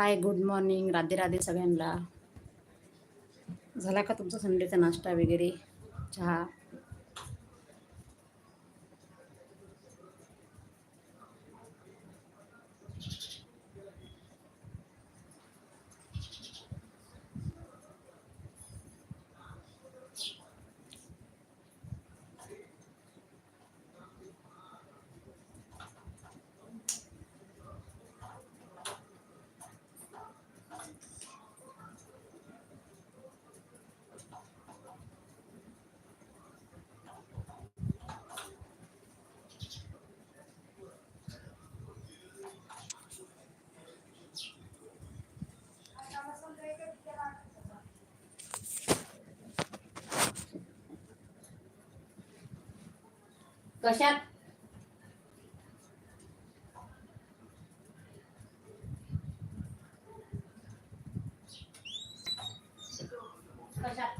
Hi good morning Radhe Radhe सगळ्यांना. झाला का तुमचा संडेचा नाश्ता वगैरे? चहा? कशात? कशात?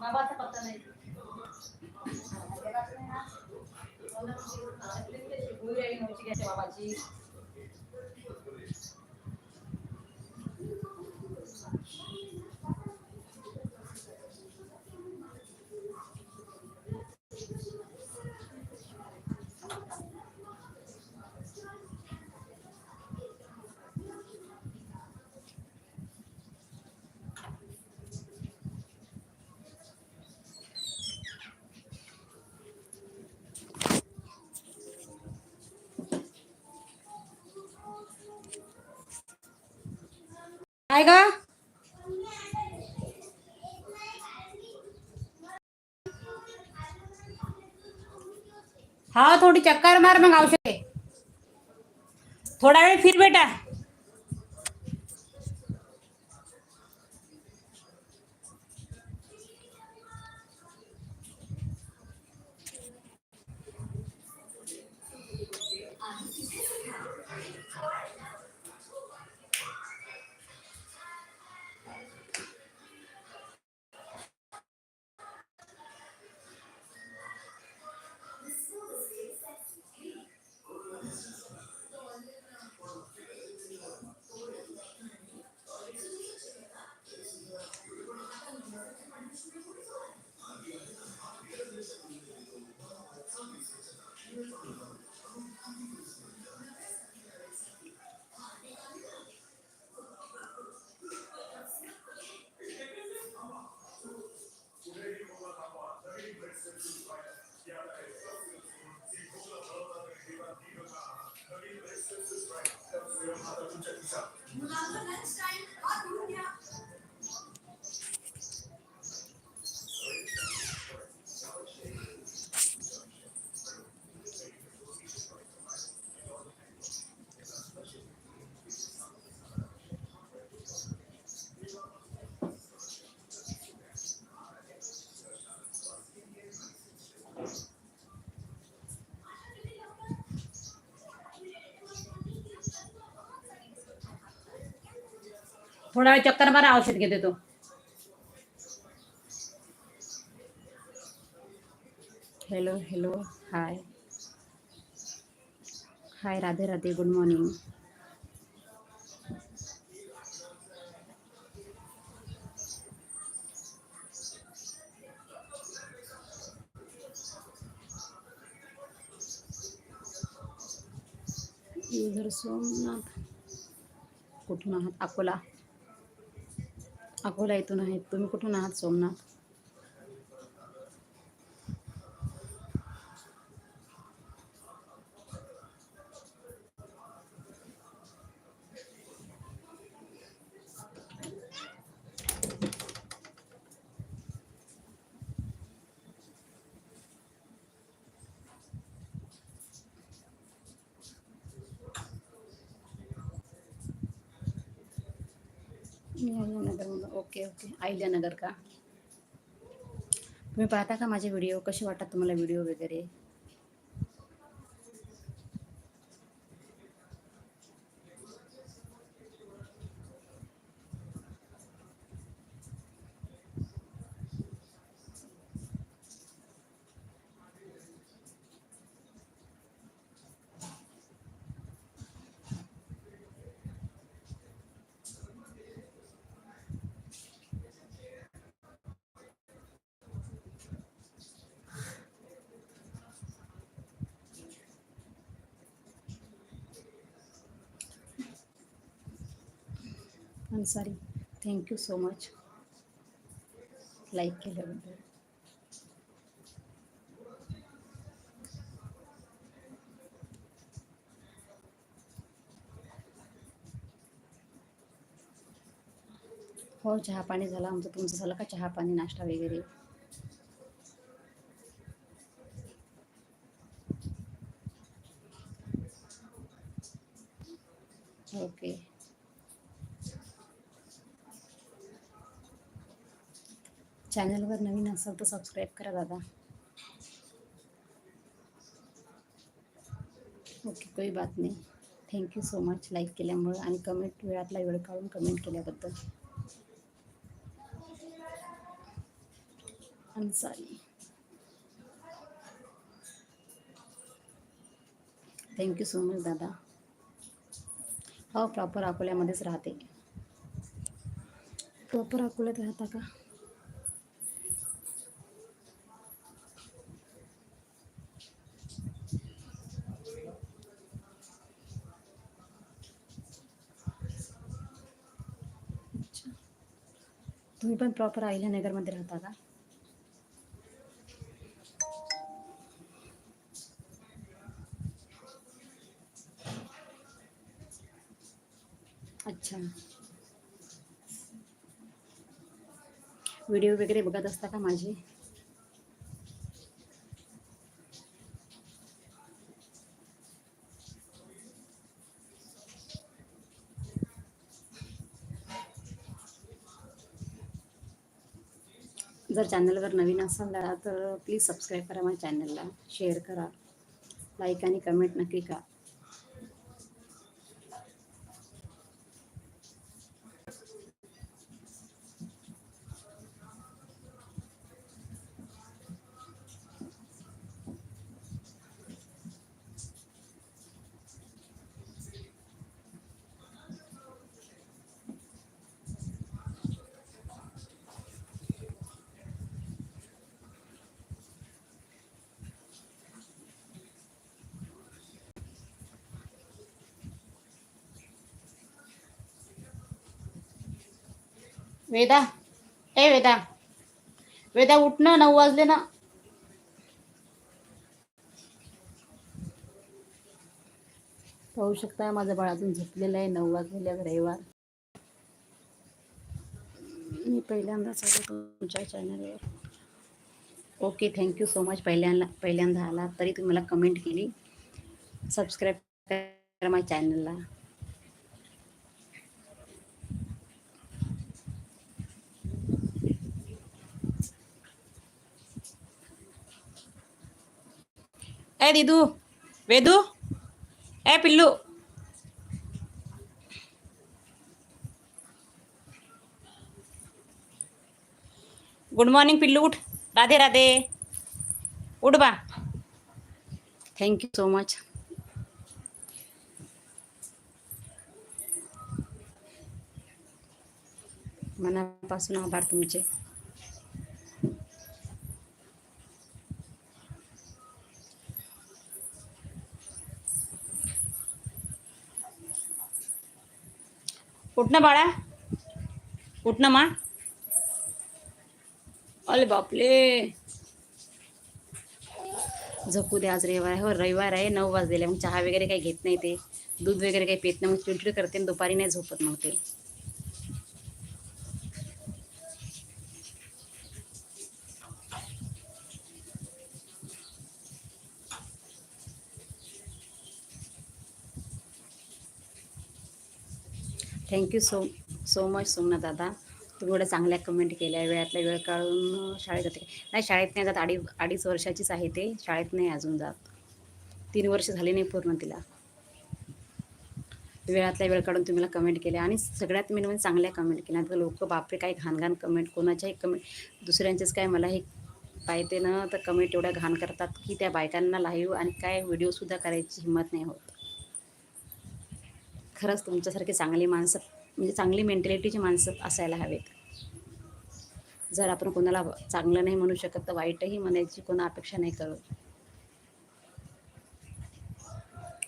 बाबाचा पत्ता नाही. बाबाची. काय ग हा थोडी चक्कर मार मग औषधे थोडा वेळ फिर बेटा. 你们两个人 थोडा वेळ चक्कर मारा औषध घेते तो. Hello hello hi hi Radhe Radhe good morning Somnath कुठून आहात? अकोला. अकोला इथून आहेत तुम्ही कुठून आहात सोमनाथ? Okay okay. अहिल्यानगर का? तुम्ही पाहता का माझे व्हिडिओ कसे वाटतात तुम्हाला व्हिडिओ वगैरे? Ansari. Thank you so much like केल्याबद्दल. हो चहा पाणी झालं. आमचं तुमचं झालं का चहा पाणी नाश्ता वगैरे ओके चॅनलवर नवीन असाल तर सबस्क्राईब करा दादा. ओके कोई बात नाही. थँक्यू सो मच लाईक केल्यामुळे आणि कमेंट वेळातला वेळ काढून कमेंट केल्याबद्दल. अन्सारी थँक्यू सो मच दादा. हो प्रॉपर अकोल्यामध्येच राहते. प्रॉपर अकोल्यात राहता का? पण प्रॉपर अहिल्यानगरमध्ये राहता का अच्छा व्हिडिओ वगैरे बघत का माझे जर चॅनलवर नवीन असाल तर प्लीज सबस्क्राईब करा माझ्या चॅनलला शेअर करा लाईक आणि कमेंट नक्की करा. वेदा ए वेदा वेदा उठ ना नऊ वाजले ना. पाहू शकता माझं बाळ अजून झोपलेलं आहे नऊ वाजलेल्या रविवार. मी पहिल्यांदाच आलो तुमच्या चॅनलवर ओके थँक्यू सो मच पहिल्यांदा पहिल्यांदा आला तरी तुम्ही मला कमेंट केली. सबस्क्राईब करा माझ्या चॅनलला ए दिदू वेदू ए पिल्लू गुड मॉर्निंग पिल्लू उठ राधे राधे उठ बा थँक्यू सो मच मनापासून आभार तुमचे उठ ना बाळा. उठ ना मा. अरे बापले झोपू दे आज रविवार आहे. हो रविवार आहे. नऊ वाजलेले मग चहा वगैरे काही घेत नाही ते. दूध वगैरे काही पित नाही. मग चिडचिड करते दुपारी नाही झोपत मग ते. Thank you so so much Somnath दादा. तुम्ही एवढ्या चांगल्या कमेंट केल्या वेळातल्या वेळ काढून शाळेत जाते. नाही शाळेत नाही जात अडीच अडीच वर्षाचीच आहे ते. शाळेत नाही अजून जात. तीन वर्ष झाली नाही पूर्ण तिला. वेळातल्या वेळ काढून तुम्हाला कमेंट केल्या. आणि सगळ्यात मेन म्हणजे चांगल्या कमेंट केल्या. तर लोक बापरे काय घाण घाण कमेंट कोणाच्याही कमेंट दुसऱ्यांचेच काय मला हे पाहिजे ना तर कमेंट एवढ्या घाण करतात की त्या बायकांना लाईव्ह आणि काय व्हिडिओसुद्धा करायची हिंमत नाही होत. खरंच तुमच्यासारखी चांगली माणसं म्हणजे चांगली मेंटॅलिटीची माणसं असायला हवेत. जर आपण कोणाला चांगलं नाही म्हणू शकत तर वाईटही म्हणायची कोणा अपेक्षा नाही करत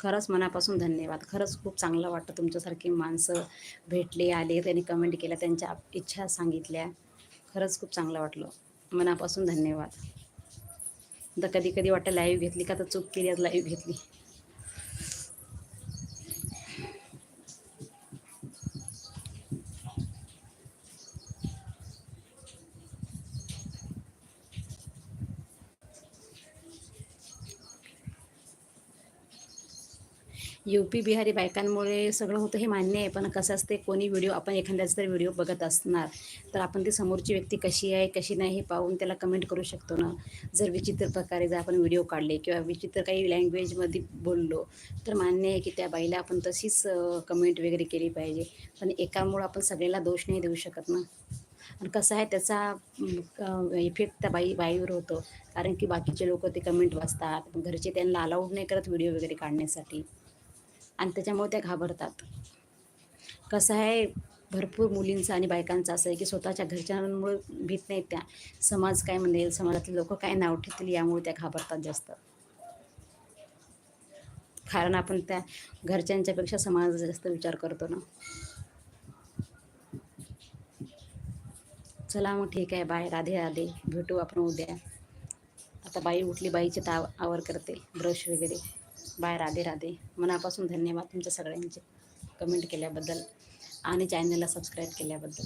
खरंच मनापासून धन्यवाद. खरंच खूप चांगलं वाटतं तुमच्यासारखी माणसं भेटले आले त्यांनी कमेंट केल्या त्यांच्या इच्छा सांगितल्या. खरंच खूप चांगलं वाटलं. मनापासून धन्यवाद. तर कधी कधी वाटतं लाईव्ह घेतली का तर चूक केली आज लाईव्ह घेतली. यू पी बिहारी बायकांमुळे सगळं होतं हे मान्य आहे पण कसं असते कोणी व्हिडिओ आपण एखाद्याचा जर व्हिडिओ बघत असणार तर आपण ती समोरची व्यक्ती कशी आहे कशी नाही हे पाहून त्याला कमेंट करू शकतो ना. जर विचित्र प्रकारे जर आपण व्हिडिओ काढले किंवा विचित्र काही लँग्वेजमध्ये बोललो तर मान्य आहे की त्या बाईला आपण तशीच कमेंट वगैरे केली पाहिजे. पण एकामुळं आपण सगळ्याला दोष नाही देऊ शकत ना. आणि कसं आहे त्याचा इफेक्ट त्या बाई बाईवर होतो. कारण की बाकीचे लोक ते कमेंट वाचतात घरचे त्यांना अलाउड नाही करत व्हिडिओ वगैरे काढण्यासाठी. आणि त्याच्यामुळे त्या घाबरतात. कसं आहे भरपूर मुलींचं आणि बायकांचं असं आहे की स्वतःच्या घरच्यांमुळे भीत नाहीत त्या. समाज काय म्हणेल समाजातले लोक काय नाव ठेवतील यामुळे त्या घाबरतात जास्त. कारण आपण त्या घरच्यांच्यापेक्षा समाजाचा जास्त विचार करतो ना. चला मग ठीक आहे बाय. राधे राधे. भेटू आपण उद्या. आता बाई उठली बाईचे ताव आवर करते. ब्रश वगैरे. बाय राधे राधे. मनापासून धन्यवाद तुमच्या सगळ्यांचे. कमेंट केल्याबद्दल आणि चॅनलला सबस्क्राईब केल्याबद्दल.